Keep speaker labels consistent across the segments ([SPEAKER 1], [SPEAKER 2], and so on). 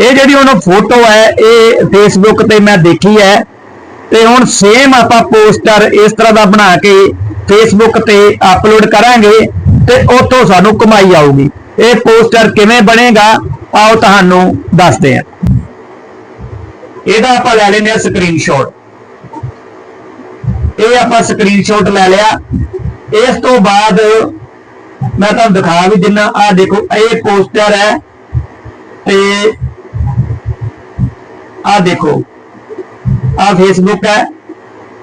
[SPEAKER 1] ਇਹ ਜਿਹੜੀ ਹੁਣ ਫੋਟੋ ਹੈ, ਇਹ ਫੇਸਬੁੱਕ ਤੇ ਮੈਂ ਦੇਖੀ ਹੈ। ਤੇ ਹੁਣ ਸੇਮ ਆਪਾਂ ਪੋਸਟਰ ਇਸ ਤਰ੍ਹਾਂ ਦਾ ਬਣਾ ਕੇ ਫੇਸਬੁੱਕ ਤੇ ਅਪਲੋਡ ਕਰਾਂਗੇ ਤੇ ਉੱਥੋਂ ਸਾਨੂੰ ਕਮਾਈ ਆਊਗੀ। ਇਹ ਪੋਸਟਰ ਕਿਵੇਂ ਬਣੇਗਾ, ਆਓ ਤੁਹਾਨੂੰ ਦੱਸਦੇ ਹਾਂ। ਇਹਦਾ ਆਪਾਂ ਲੈ ਲੈਂਦੇ ਆ ਸਕਰੀਨਸ਼ਾਟ ਇਹ ਆਪਾਂ ਸਕਰੀਨਸ਼ਾਟ ਲੈ ਲਿਆ। ਇਸ ਤੋਂ ਬਾਅਦ ਮੈਂ ਤੁਹਾਨੂੰ ਦਿਖਾ ਵੀ ਦਿੰਨਾ ਆ ਦੇਖੋ, ਇਹ ਪੋਸਟਰ ਹੈ ਤੇ ਆ ਦੇਖੋ, ਆ ਫੇਸਬੁੱਕ ਹੈ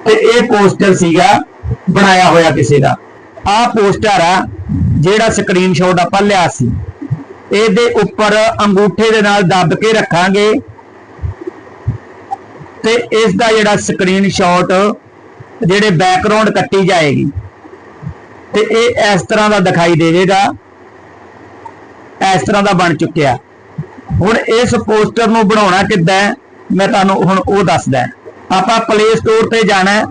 [SPEAKER 1] ਤੇ ਇਹ ਪੋਸਟਰ ਸੀਗਾ ਬਣਾਇਆ ਹੋਇਆ ਕਿਸੇ ਦਾ। ਆ ਪੋਸਟਰ ਆ ਜਿਹੜਾ ਸਕਰੀਨਸ਼ਾਟ ਆਪਾਂ ਲਿਆ ਸੀ। ਇਹਦੇ ਉੱਪਰ ਅੰਗੂਠੇ ਦੇ ਨਾਲ ਦੱਬ ਕੇ ਰੱਖਾਂਗੇ ਤੇ ਇਸ ਦਾ ਜਿਹੜਾ ਸਕਰੀਨਸ਼ਾਟ ਜਿਹੜੇ ਬੈਕਗ੍ਰਾਉਂਡ ਕੱਟੀ ਜਾਏਗੀ। ਤੇ ਇਹ ਇਸ ਤਰ੍ਹਾਂ ਦਾ ਦਿਖਾਈ ਦੇਵੇਗਾ। ਇਸ ਤਰ੍ਹਾਂ ਦਾ ਬਣ ਚੁੱਕਿਆ। ਹੁਣ ਇਸ ਪੋਸਟਰ ਨੂੰ ਬਣਾਉਣਾ ਕਿੱਦਾਂ ਮੈਂ ਤੁਹਾਨੂੰ ਹੁਣ ਉਹ ਦੱਸਦਾ ਆਪਾਂ ਪਲੇ ਸਟੋਰ ਤੇ ਜਾਣਾ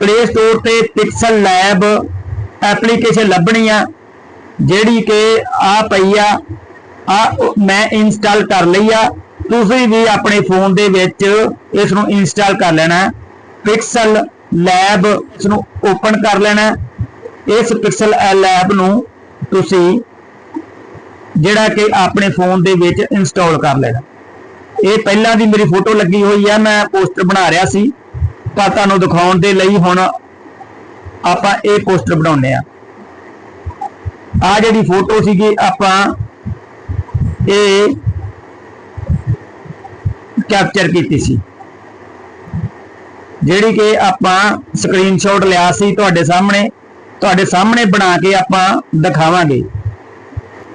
[SPEAKER 1] ਪਲੇ ਸਟੋਰ ਤੇ ਪਿਕਸਲ ਲੈਬ ਐਪਲੀਕੇਸ਼ਨ ਲੱਭਣੀ ਆ, ਜਿਹੜੀ ਕਿ ਆ ਪਈ ਆ। ਆ ਮੈਂ ਇੰਸਟਾਲ ਕਰ ਲਈ ਆ। ਤੁਸੀਂ ਵੀ ਆਪਣੇ ਫੋਨ ਦੇ ਵਿੱਚ ਇਸ ਨੂੰ ਇੰਸਟਾਲ ਕਰ ਲੈਣਾ ਪਿਕਸਲ ਲੈਬ ਇਸ ਨੂੰ ਓਪਨ ਕਰ ਲੈਣਾ ਇਸ ਪਿਕਸਲ ਲੈਬ ਨੂੰ ਤੁਸੀਂ ਜਿਹੜਾ ਕਿ ਆਪਣੇ ਫੋਨ ਦੇ ਵਿੱਚ ਇੰਸਟਾਲ ਕਰ ਲੈਣਾ। ਇਹ ਪਹਿਲਾਂ ਦੀ ਮੇਰੀ ਫੋਟੋ ਲੱਗੀ ਹੋਈ ਆ, ਮੈਂ ਪੋਸਟਰ ਬਣਾ ਰਿਹਾ ਸੀ। ਪਰ ਤੁਹਾਨੂੰ ਦਿਖਾਉਣ ਦੇ ਲਈ ਹੁਣ ਆਪਾਂ ਇਹ ਪੋਸਟਰ ਬਣਾਉਂਦੇ ਆ ਆ ਜਿਹੜੀ ਫੋਟੋ ਸੀਗੀ, ਆਪਾਂ ਇਹ ਕੈਪਚਰ ਕੀਤੀ ਸੀ। ਜਿਹੜੀ ਕਿ ਆਪਾਂ ਸਕਰੀਨਸ਼ਾਟ ਲਿਆ ਸੀ ਤੁਹਾਡੇ ਸਾਹਮਣੇ ਤੁਹਾਡੇ ਸਾਹਮਣੇ ਬਣਾ ਕੇ ਆਪਾਂ ਦਿਖਾਵਾਂਗੇ।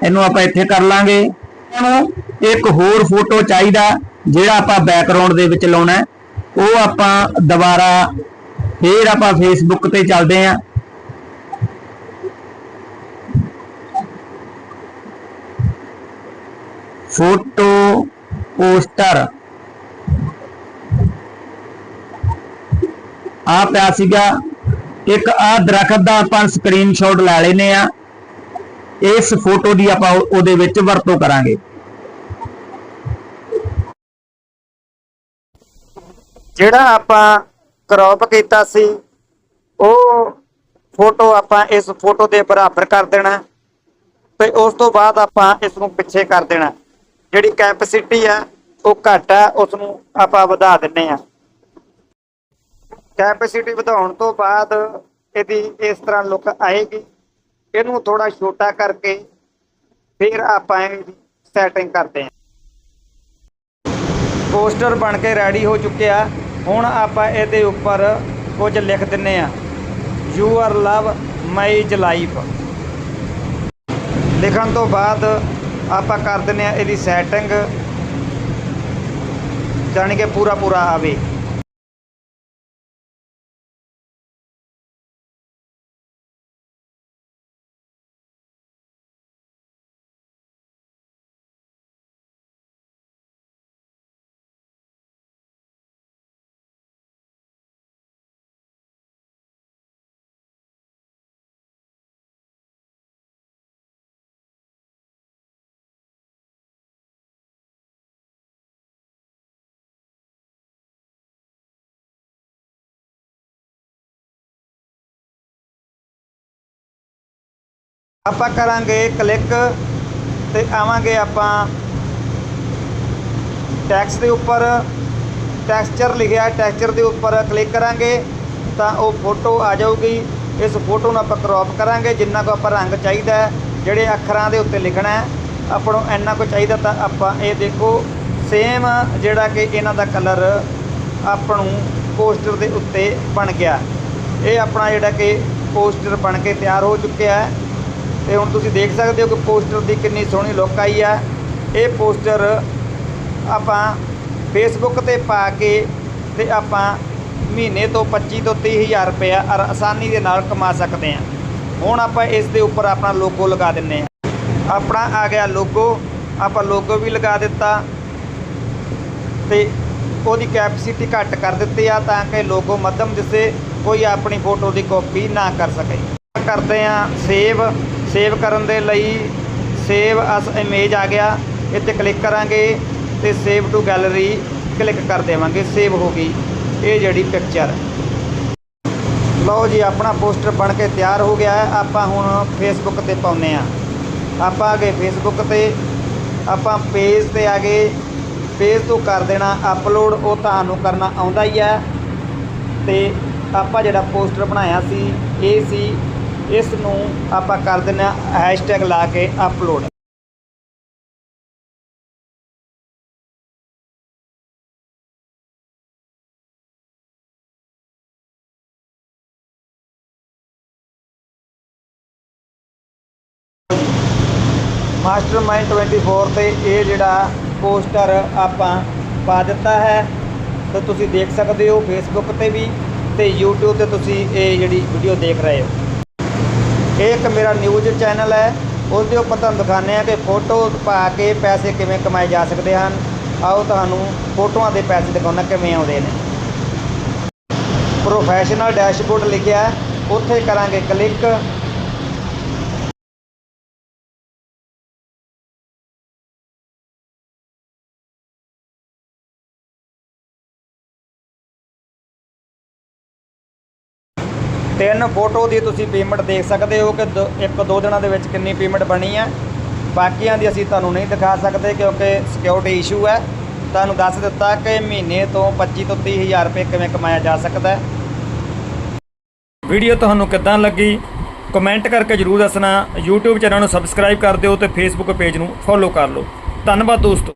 [SPEAKER 1] ਇਹਨੂੰ ਆਪਾਂ ਇੱਥੇ ਕਰ ਲਾਂਗੇ। ਇਹਨੂੰ ਇੱਕ ਹੋਰ ਫੋਟੋ ਚਾਹੀਦਾ ਜਿਹੜਾ ਆਪਾਂ ਬੈਕਗ੍ਰਾਉਂਡ ਦੇ ਵਿੱਚ ਲਾਉਣਾ ਉਹ ਆਪਾਂ ਦੁਬਾਰਾ ਫੇਰ ਆਪਾਂ ਫੇਸਬੁੱਕ ਤੇ ਚੱਲਦੇ ਆਂ ਫੋਟੋ ਪੋਸਟਰ। ਆ ਪਿਆ ਸੀਗਾ। ਇੱਕ ਆ ਦਰਖਤ ਦਾ ਆਪਾਂ ਸਕਰੀਨਸ਼ਾਟ ਲੈ ਲੈਨੇ ਆ ਇਸ ਫੋਟੋ ਦੀ ਆਪਾਂ ਉਹਦੇ ਵਿੱਚ ਵਰਤੋਂ ਕਰਾਂਗੇ।
[SPEAKER 2] ਜਿਹੜਾ ਆਪਾਂ ਕ੍ਰੌਪ ਕੀਤਾ ਸੀ, ਉਹ ਫੋਟੋ ਆਪਾਂ ਇਸ ਫੋਟੋ ਦੇ ਬਰਾਬਰ ਕਰ ਦੇਣਾ ਤੇ ਉਸ ਤੋਂ ਬਾਅਦ ਆਪਾਂ ਇਸ ਨੂੰ ਪਿੱਛੇ ਕਰ ਦੇਣਾ ਜਿਹੜੀ ਕੈਪੈਸਿਟੀ ਆ ਉਹ ਘੱਟ ਆ ਉਸ ਨੂੰ ਆਪਾਂ ਵਧਾ ਦਿੰਨੇ ਆ ਕੈਪੈਸਿਟੀ ਵਧਾਉਣ ਤੋਂ ਬਾਅਦ ਇਹਦੀ ਇਸ ਤਰ੍ਹਾਂ ਲੁੱਕ ਆਏਗੀ। ਇਹਨੂੰ ਥੋੜਾ ਛੋਟਾ ਕਰਕੇ ਫਿਰ ਆਪਾਂ ਇਹਦੀ ਸੈਟਿੰਗ ਕਰਦੇ ਹਾਂ। ਪੋਸਟਰ ਬਣ ਕੇ ਰੈਡੀ ਹੋ ਚੁੱਕਿਆ। ਹੁਣ ਆਪਾਂ ਇਹਦੇ ਉੱਪਰ ਕੁਝ ਲਿਖ ਦਿੰਨੇ ਆ you are love my is life ਲਿਖਣ ਤੋਂ ਬਾਅਦ ਆਪਾਂ ਕਰ ਦਿੰਨੇ ਆ ਇਹਦੀ ਸੈਟਿੰਗ ਜਾਣੀ ਕਿ ਪੂਰਾ ਪੂਰਾ ਆਵੇ। ਆਪਾਂ ਕਰਾਂਗੇ ਕਲਿੱਕ ਤੇ ਆਵਾਂਗੇ ਆਪਾਂ ਟੈਕਸ ਦੇ ਉੱਪਰ। ਟੈਕਸਚਰ ਲਿਖਿਆ ਟੈਕਸਚਰ ਦੇ ਉੱਪਰ ਕਲਿੱਕ ਕਰਾਂਗੇ ਤਾਂ ਉਹ ਫੋਟੋ ਆ ਜਾਊਗੀ। ਇਸ ਫੋਟੋ ਨੂੰ ਆਪਾਂ ਕ੍ਰੌਪ ਕਰਾਂਗੇ, ਜਿੰਨਾ ਕੋ ਆਪਾਂ ਰੰਗ ਚਾਹੀਦਾ ਹੈ, ਜਿਹੜੇ ਅੱਖਰਾਂ ਦੇ ਉੱਤੇ ਲਿਖਣਾ ਹੈ, ਆਪਾਂ ਨੂੰ ਇੰਨਾ ਕੋ ਚਾਹੀਦਾ ਤਾਂ ਆਪਾਂ ਇਹ ਦੇਖੋ ਸੇਮ ਜਿਹੜਾ ਕਿ ਇਹਨਾਂ ਦਾ ਕਲਰ ਆਪਾਂ ਨੂੰ ਪੋਸਟਰ ਦੇ ਉੱਤੇ ਬਣ ਗਿਆ। ਇਹ ਆਪਣਾ ਜਿਹੜਾ ਕਿ ਪੋਸਟਰ ਬਣ ਕੇ ਤਿਆਰ ਹੋ ਚੁੱਕਿਆ ਹੈ। ਤੇ ਹੁਣ ਤੁਸੀਂ ਦੇਖ ਸਕਦੇ ਹੋ ਕਿ ਪੋਸਟਰ ਦੀ ਕਿੰਨੀ ਸੋਹਣੀ ਲੁੱਕ ਆਈ ਆ। ਇਹ ਪੋਸਟਰ ਆਪਾਂ ਫੇਸਬੁੱਕ ਤੇ ਪਾ ਕੇ ਤੇ ਆਪਾਂ ਮਹੀਨੇ ਤੋਂ 25 ਤੋਂ 30 ਹਜ਼ਾਰ ਰੁਪਏ ਆਸਾਨੀ ਦੇ ਨਾਲ ਕਮਾ ਸਕਦੇ ਹਾਂ। ਹੁਣ ਆਪਾਂ ਇਸ ਦੇ ਉੱਪਰ ਆਪਣਾ ਲੋਗੋ ਲਗਾ ਦਿੰਨੇ ਆ ਆਪਣਾ ਆ ਗਿਆ ਲੋਗੋ ਆਪਾਂ ਲੋਗੋ ਵੀ ਲਗਾ ਦਿੱਤਾ ਤੇ ਉਹਦੀ ਕੈਪੈਸਿਟੀ ਘੱਟ ਕਰ ਦਿੱਤੀ ਆ ਤਾਂ ਕਿ ਲੋਗੋ ਮੱਧਮ ਦਿਸੇ, ਕੋਈ ਆਪਣੀ ਫੋਟੋ ਦੀ ਕਾਪੀ ਨਾ ਕਰ ਸਕੇ। ਕਰਦੇ ਆ ਸੇਵ ਸੇਵ ਕਰਨ ਦੇ ਲਈ ਸੇਵ ਅਸ ਇਮੇਜ ਆ ਗਿਆ। ਇੱਥੇ ਕਲਿੱਕ ਕਰਾਂਗੇ ਤੇ ਸੇਵ ਟੂ ਗੈਲਰੀ ਕਲਿੱਕ ਕਰ ਦੇਵਾਂਗੇ। ਸੇਵ ਹੋ ਗਈ ਇਹ ਜਿਹੜੀ ਪਿਕਚਰ। ਲਓ ਜੀ, ਆਪਣਾ ਪੋਸਟਰ ਬਣ ਕੇ ਤਿਆਰ ਹੋ ਗਿਆ ਹੈ। ਆਪਾਂ ਹੁਣ ਫੇਸਬੁੱਕ ਤੇ ਪਾਉਨੇ ਆ ਆਪਾਂ ਆ ਗਏ ਫੇਸਬੁੱਕ ਤੇ। ਆਪਾਂ ਪੇਜ ਤੇ ਆ ਗਏ। ਪੇਜ ਤੋਂ ਕਰ ਦੇਣਾ ਅਪਲੋਡ ਉਹ ਤੁਹਾਨੂੰ ਕਰਨਾ ਆਉਂਦਾ ਹੀ ਹੈ। ਤੇ ਆਪਾਂ ਜਿਹੜਾ ਪੋਸਟਰ ਬਣਾਇਆ ਸੀ, ਇਹ ਸੀ ਇਸ ਨੂੰ ਆਪਾਂ ਕਰ ਦਿੰਦੇ ਹਾਂ ਹੈਸ਼ਟੈਗ ਲਾ ਕੇ ਅਪਲੋਡ ਮਾਸਟਰ ਮਾਈਂਡ 24 ਤੇ ਇਹ ਜਿਹੜਾ ਪੋਸਟਰ ਆਪਾਂ ਪਾ ਦਿੱਤਾ ਹੈ, ਤੇ ਤੁਸੀਂ ਦੇਖ ਸਕਦੇ ਹੋ ਫੇਸਬੁੱਕ ਤੇ ਵੀ ਤੇ YouTube ਤੇ ਤੁਸੀਂ ਇਹ ਜਿਹੜੀ ਵੀਡੀਓ ਦੇਖ ਰਹੇ ਹੋ। ਇਹ ਇੱਕ ਮੇਰਾ ਨਿਊਜ਼ ਚੈਨਲ ਹੈ। ਉਸ ਦੇ ਉੱਪਰ ਤੁਹਾਨੂੰ ਦਿਖਾਉਂਦੇ ਆ ਕਿ ਫੋਟੋ ਪਾ ਕੇ ਪੈਸੇ ਕਿਵੇਂ ਕਮਾਏ ਜਾ ਸਕਦੇ ਹਨ। ਆਓ ਤੁਹਾਨੂੰ ਫੋਟੋਆਂ ਦੇ ਪੈਸੇ ਦਿਖਾਉਣਾ ਕਿਵੇਂ ਆਉਂਦੇ ਨੇ। ਪ੍ਰੋਫੈਸ਼ਨਲ ਡੈਸ਼ਬੋਰਡ ਲਿਖਿਆ। ਉੱਥੇ ਕਰਾਂਗੇ ਕਲਿੱਕ ਤਿੰਨ ਫੋਟੋ ਦੀ ਤੁਸੀਂ ਪੇਮੈਂਟ ਦੇਖ ਸਕਦੇ ਹੋ ਕਿ ਦੋ- ਇੱਕ ਦੋ ਦਿਨਾਂ ਦੇ ਵਿੱਚ ਕਿੰਨੀ ਪੇਮੈਂਟ ਬਣੀ ਹੈ। ਬਾਕੀਆਂ ਦੀ ਅਸੀਂ ਤੁਹਾਨੂੰ ਨਹੀਂ ਦਿਖਾ ਸਕਦੇ ਕਿਉਂਕਿ ਸਿਕਿਉਰਿਟੀ ਇਸ਼ੂ ਹੈ। ਤੁਹਾਨੂੰ ਦੱਸ ਦਿੱਤਾ ਕਿ ਮਹੀਨੇ ਤੋਂ 25 ਤੋਂ 30 ਹਜ਼ਾਰ ਰੁਪਏ ਕਿਵੇਂ ਕਮਾਇਆ ਜਾ ਸਕਦਾ ਹੈ। ਵੀਡੀਓ ਤੁਹਾਨੂੰ ਕਿੱਦਾਂ ਲੱਗੀ? ਕਮੈਂਟ ਕਰਕੇ ਜਰੂਰ ਦੱਸਣਾ। YouTube ਚੈਨਲ ਨੂੰ ਸਬਸਕ੍ਰਾਈਬ ਕਰ ਦਿਓ ਤੇ Facebook ਪੇਜ ਨੂੰ ਫੋਲੋ ਕਰ ਲਓ। ਧੰਨਵਾਦ ਦੋਸਤੋ।